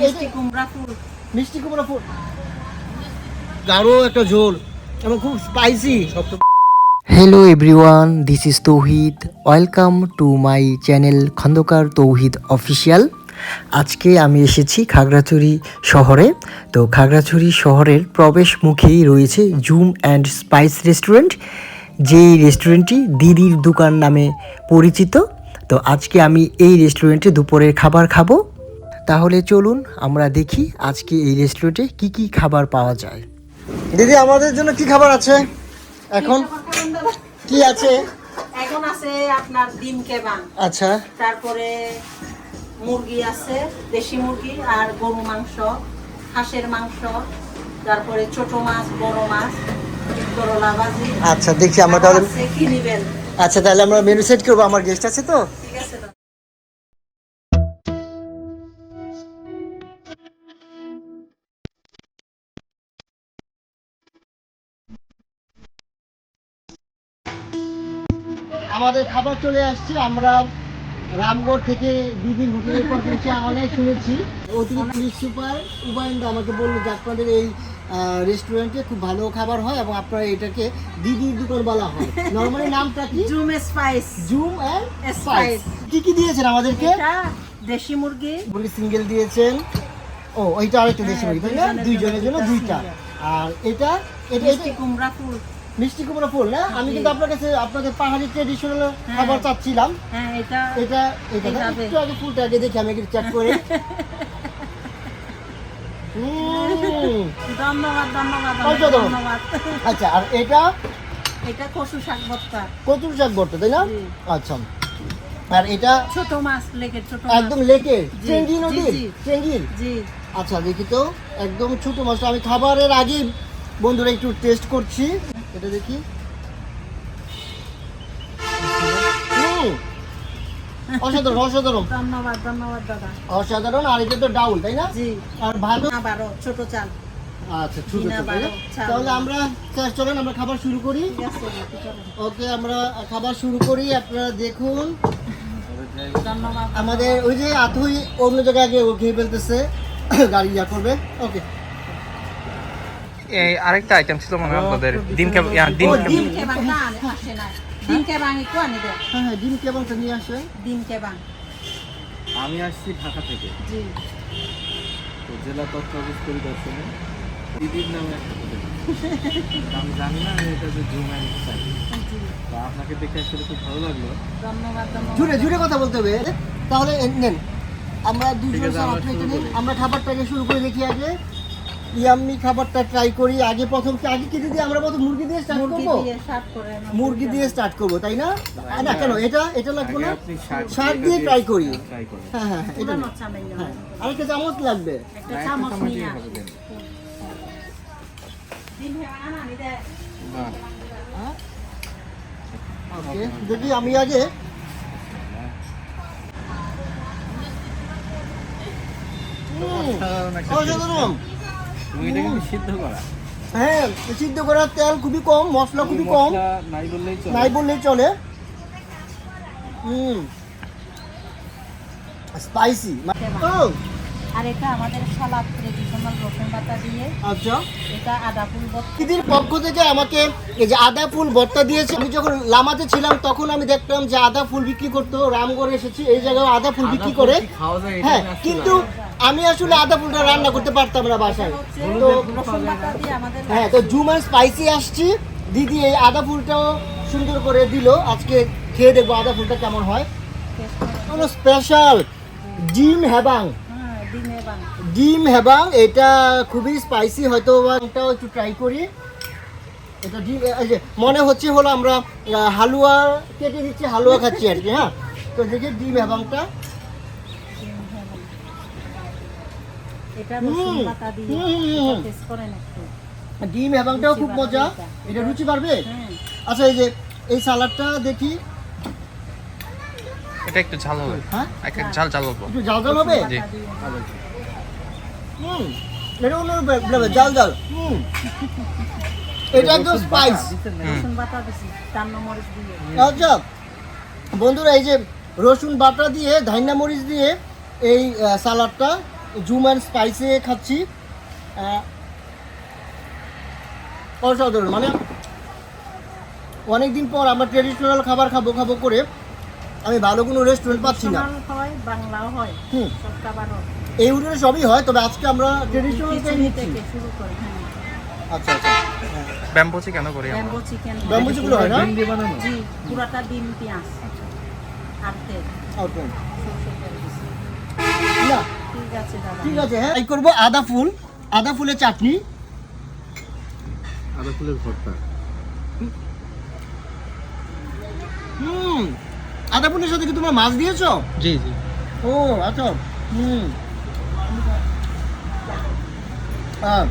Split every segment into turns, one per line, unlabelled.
মিষ্টি কুমড়া ফুল।
মিষ্টি কুমড়া ফুল। গাঢ় একটা ঝোল এবং খুব স্পাইসি সব
hello everyone this is Touhid welcome to my channel Khandakar Touhid official আজকে আমি এসেছি খাগড়াছড়ি শহরে। তো খাগড়াছড়ি শহরের প্রবেশ মুখেই রয়েছে জুম অ্যান্ড স্পাইস রেস্টুরেন্ট যেই রেস্টুরেন্টটি দিদির দোকান নামে পরিচিত। তো আজকে আমি এই রেস্টুরেন্টে দুপুরের খাবার খাব। তাহলে চলুন আমরা দেখি আজকে এই রেস্টুরেন্টে কি কি খাবার পাওয়া যায়।
দিদি আমাদের জন্য কি খাবার আছে? এখন কি আছে?
এখন আছে আপনার ডিম কেবাং
আচ্ছা।
তারপরে মুরগি আছে দেশি মুরগি আর গরু মাংস হাঁসের মাংস তারপরে ছোট মাছ বড় মাছ করলা ভাজি।
আচ্ছা দেখছি আমরা তাহলে
আছে কি নিবেন?
আচ্ছা তাহলে আমরা মেনু সেট করব আমার গেস্ট আছে তো? আমাদের খাবার চলে আসছে আমরা রামগড় থেকে দিদির হোটেলের পর থেকে অনেক শুনেছি। অতিরিক্ত পুলিশ সুপার উবায়নদা আমাকে বলল যে আপনাদের এই রেস্টুরেন্টে খুব ভালো খাবার হয় এবং আপনারা এটাকে দিদির দোকান বলা হয়। নর্মালি নামটা কি?
Zoom spice
zoom spice. কি কি দিয়েছেন আমাদেরকে?
দেশি মুরগি।
বলি সিঙ্গেল দিয়েছেন। ও ওইটা আরেকটা দেশি
হ্যাঁ,
মুরগি তাই না?
দুইজনের জন্য দুইটা।
আর এটা এটা
কুমড়া ফুল
মিষ্টি কুমড়া ফুল না? আমি কিন্তু আপনার কাছে আপনাদের পাহাড়ি ট্রেডিশনাল
হ্যাঁ।
খাবার চাচ্ছিলাম।
হ্যাঁ এটা
এটা এটা একটু আগে ফুলটা আগে দেখি আমি একটু চেক করে।
ধন্যবাদ ধন্যবাদ
আচ্ছা আর এটা?
এটা কচু শাক ভর্তা।
কচুর শাক ভর্তা তাই না? আচ্ছা। আর এটা?
ছোট মাছ লেগের ছোট
একদম
জি,
চেঙ্গি
জি, জি।
চেঙ্গির?
জি।
আচ্ছা দেখি তো। একদম ছোট মাছটা। আমি খাবারের আগে বন্ধুরা একটু টেস্ট করছি। এটা দেখি। অসাধারণ অসাধারণ।
ধন্যবাদ ধন্যবাদ দাদা।
অসাধারণ আর এটা তো ডাউল তাই না?
জি।
আর ভাত
আবারও ছোট চাল।
আচ্ছা ছোট
বিনা
ছোট, তাই না?
বারো, চাল।
তাহলে আমরা চলেন আমরা খাবার শুরু করি।
ঠিক আছে বাকি চলেন।
ওকে আমরা খাবার শুরু করি আপনারা দেখুন। আমাদের ওই যে আতুই অন্য জায়গায় আগে ও খেয়ে ফেলতেছে। গাড়ি ইয়া করবে। ওকে।
আরেকটা আইটেম ছিল মনে হয় আপনাদের। ডিম ডিম।
ডিম কেবাং না আসে না। ডিম একটু আনি দে
হ্যাঁ হ্যাঁ ডিম নিয়ে আসেন
ডিম কেবাং
আমি আসছি ঢাকা থেকে।
জি।
তো জেলা তথ্য অফিস পরিদর্শনে। দিদির নামে। তো আমি জানি না আমি এটা যে জুম তো আপনাকে দেখে আসলে খুব ভালো লাগল।
জুড়ে জুড়ে কথা বলতে হবে। তাহলে নেন। আমরা দুজন।
আমরা
খাবারটাকে শুরু করে দেখি আগে। ইয়াম্মি খাবারটা ট্রাই করি। আগে প্রথম কি আগে কি দিদি আমরা প্রথম মুরগি দিয়ে স্টার্ট
মুরগি
করব? মুরগি দিয়ে স্টার্ট করব তাই না? না কেন? এটা এটা লাগবে না?
শাক
শাক দিয়ে ট্রাই করি। হ্যাঁ হ্যাঁ হ্যাঁ, এটা হ্যাঁ। চামচ লাগবে।
একটা
একটা
চামচ
চামচই
নিয়ে
হবে দেন।
ডিম কেবাং আনি দে
বাহ,
ওকে দেখি আমি আগে।
অসাধারণ একটা এটা কিন্তু সিদ্ধ করা।
হ্যাঁ সিদ্ধ করার তেল খুবই কম মশলা খুবই কম।
নাই বললেই চলে।
নাই বললেই চলে। হুম স্পাইসি ও
আর এটা আমাদের সালাদ ট্রেডিশনাল রসুন বাটা দিয়ে।
আচ্ছা।
এটা আদা ফুল
দিদির পক্ষ থেকে আমাকে এই যে আদা ফুল ভর্তা দিয়েছে আমি যখন লামাতে ছিলাম তখন আমি দেখতাম যে আদা ফুল বিক্রি করতো রামগড়ে এসেছি এই জায়গায় আদা ফুল বিক্রি করে। হ্যাঁ কিন্তু আমি আসলে আদা ফুলটা রান্না করতে পারতাম না বাসায়। তো
রসুন বাটা দিয়ে আমাদের
হ্যাঁ তো জুমার স্পাইসি আসছি। দিদি এই আদা ফুলটাও সুন্দর করে দিল। আজকে খেয়ে দেখব আদা ফুলটা কেমন হয়। কোনো স্পেশাল ডিম হেবাং।
হ্যাঁ ডিমে
হেবাং এটা খুবই স্পাইসি হয়তো বা এটাও একটু ট্রাই করি। এটা ডিম এই যে মনে হচ্ছে হলো আমরা হালুয়া কেটে দিচ্ছি হালুয়া খাচ্ছি আর কি হ্যাঁ? তো দেখি ডিম হেবাংটা। ডিম হেবাংটাও খুব মজা। এটা। রুচি পারবে আচ্ছা এই যে এই সালাডটা দেখি।
এটা একটু ঝাল হবে।
হ্যাঁ?
এক এক ঝাল ঝাল অল্প
একটু জাল জাল হবে?
জি।
হুম এটা অন্য ফ্লেভার জাল জাল হুম। এটা একদম স্পাইস
রসুন বাটা দিছি টান্ন মরিচ দিয়ে
আচ্ছা বন্ধুরা এই যে রসুন বাটা দিয়ে ধান্না মরিচ দিয়ে এই সালাডটা জুম স্পাইসে খাচ্ছি। অসাধারণ। মানে অনেকদিন পর আমরা ট্রেডিশনাল খাবার খাব খাব করে আমি ভালো কোনো রেস্টুরেন্ট পাচ্ছি না।
হয় বাংলাও হয়
হুম। এই হোটেলে সবই হয় তবে আজকে আমরা ট্রেডিশনালটাই
থেকে শুরু করে হ্যাঁ।
আচ্ছা আচ্ছা।
ব্যাম্বো চিকেনও করি
ব্যাম্বো চিকেন
ব্যাম্বু চিকেন হয় না?
ডিম দিয়ে বানানো?
জি পুরাটা ডিম পেঁয়াজ আর তেল।
Okay.
তেল।
না।
ঠিক আছে দাদা।
ঠিক আছে হ্যাঁ। এই করব আদা ফুল আদা ফুলের চাটনি।
আদা ফুলের ভর্তা।
হুম। আদা ফুলের সাথে কি তোমরা মাছ দিয়েছ?
জি জি।
ও আচ্ছা। হুম। আহ,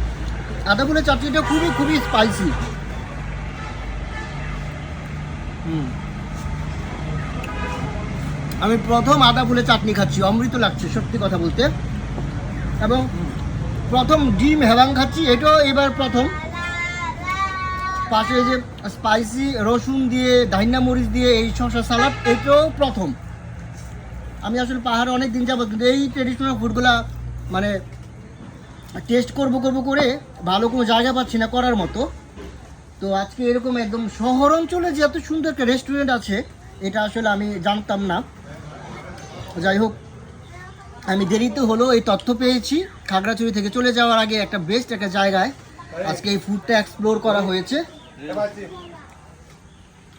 আদা ফুলের চাটনিটা খুবই খুবই স্পাইসি হুম। আমি প্রথম আদা ফুলের চাটনি খাচ্ছি অমৃত লাগছে সত্যি কথা বলতে। এবং প্রথম ডিম হেলাং খাচ্ছি এটাও এবার প্রথম। পাশে যে স্পাইসি রসুন দিয়ে ডাইনা মরিচ দিয়ে এই শসা সালাড এটাও প্রথম। আমি আসলে পাহাড়ে অনেক দিন যাব কিন্তু এই ট্রেডিশনাল ফুডগুলা মানে টেস্ট করব করব করে ভালো কোনো জায়গা পাচ্ছি না করার মতো। তো আজকে এরকম একদম শহর অঞ্চলে যে এত সুন্দর একটা রেস্টুরেন্ট আছে, এটা আসলে আমি জানতাম না। যাই হোক, আমি দেরিতে হলো এই তথ্য পেয়েছি। খাগড়াছড়ি থেকে চলে যাওয়ার আগে একটা বেস্ট একটা জায়গায় আজকে এই ফুডটা এক্সপ্লোর করা হয়েছে।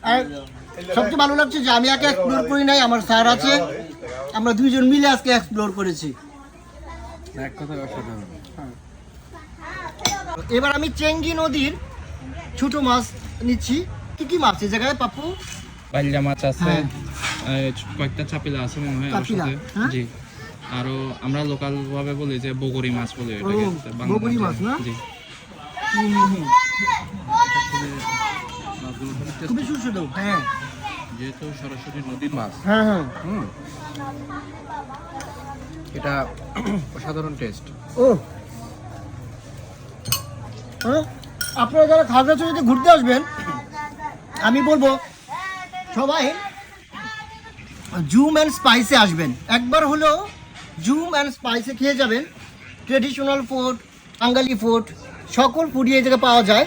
আর সবচেয়ে ভালো লাগছে যে আমি একা এক্সপ্লোর করি নাই আমার স্যার আছে। আমরা দুইজন মিলে আজকে এক্সপ্লোর করেছি।
এক কথা অসাধারণ
এবার আমি চেঙ্গি নদীর ছোট মাছ নিচ্ছি। কি কি মাছ এই জায়গায় পাপু
পাইলা মাছ আছে
হ্যাঁ।
কয়েকটা চাপিলা আছে মনে হয়
হ্যাঁ?
জি। আরও আমরা লোকাল ভাবে বলি যে বগরি মাছ বলি
বগরি মাছ না?
জি।
মাছগুলো খুবই
সুস্বাদু হ্যাঁ।
যেহেতু সরাসরি নদীর মাছ।
হ্যাঁ হ্যাঁ।
হুম। এটা অসাধারণ টেস্ট
ও। হ্যাঁ, আপনারা যারা খাগড়াছড়িতে ঘুরতে আসবেন আমি বলব সবাই জুম অ্যান্ড স্পাইসে আসবেন। একবার হলো জুম অ্যান্ড স্পাইসে খেয়ে যাবেন। ট্রেডিশনাল ফুড আঙ্গালি ফুড সকল ফুডই এই জায়গায় পাওয়া যায়।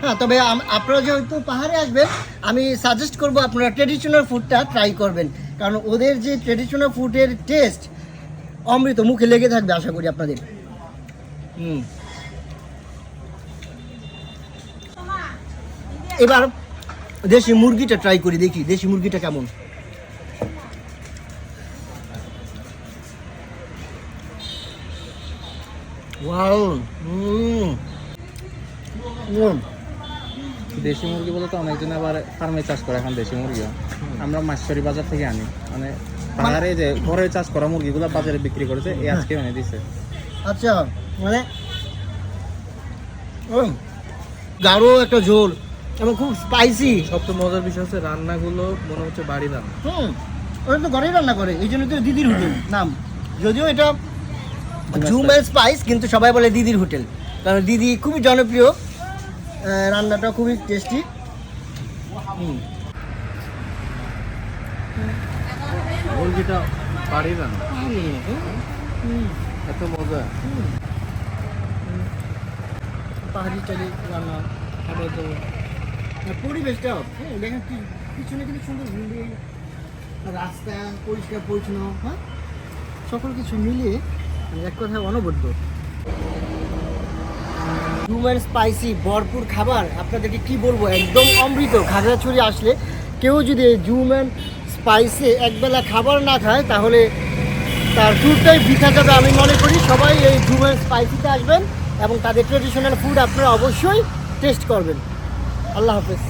হ্যাঁ তবে আপনারা যেহেতু পাহাড়ে আসবেন, আমি সাজেস্ট করব আপনারা ট্রেডিশনাল ফুডটা ট্রাই করবেন। কারণ ওদের যে ট্রেডিশনাল ফুডের টেস্ট অমৃত মুখে লেগে থাকবে, আশা করি আপনাদের। হুম। এবার দেশি মুরগিটা ট্রাই করি, দেখি, দেশি মুরগিটা কেমন। Wow hmm. হুম।
দেশি মুরগি বলে তো অনেকজন আবার ফার্মে চাষ করে এখন দেশি মুরগি আমরা মাছেশ্বরী বাজার থেকে আনি। মানে পাহাড়ে যে ঘরে চাষ করা মুরগিগুলো বাজারে বিক্রি করেছে এই আজকে এনে দিছে।
আচ্ছা মানে ও, গাঢ় একটা ঝোল এবং খুব স্পাইসি
সবচেয়ে মজার বিষয় হচ্ছে রান্নাগুলো মনে হচ্ছে বাড়ি রান্না।
হুম ওরা তো ঘরেই রান্না করে এই জন্য তো দিদির হোটেল নাম যদিও এটা জুম স্পাইস কিন্তু সবাই বলে দিদির হোটেল কারণ দিদি খুবই জনপ্রিয়। রান্নাটা খুবই টেস্টি
মুরগিটা বাড়ি রান্না। এত মজা।
পাহাড়ি রান্না খাবার দাবার পরিবেশটা হ্যাঁ দেখেন কি পিছনে কিন্তু সুন্দর রাস্তা পরিষ্কার পরিচ্ছন্ন হ্যাঁ? সকল কিছু মিলিয়ে এক কথায় অনবদ্য। হিউম্যান স্পাইসি ভরপুর খাবার, আপনাদেরকে কি বলব, একদম অমৃত। খাগড়াছড়ি আসলে কেউ যদি জুমেন স্পাইসে একবেলা খাবার না খায়, তাহলে তার ট্যুরটাই বৃথা যাবে আমি মনে করি। সবাই এই জুমেন স্পাইসিতে আসবেন এবং তাদের ট্রেডিশনাল ফুড আপনারা অবশ্যই টেস্ট করবেন। আল্লাহ হাফেজ।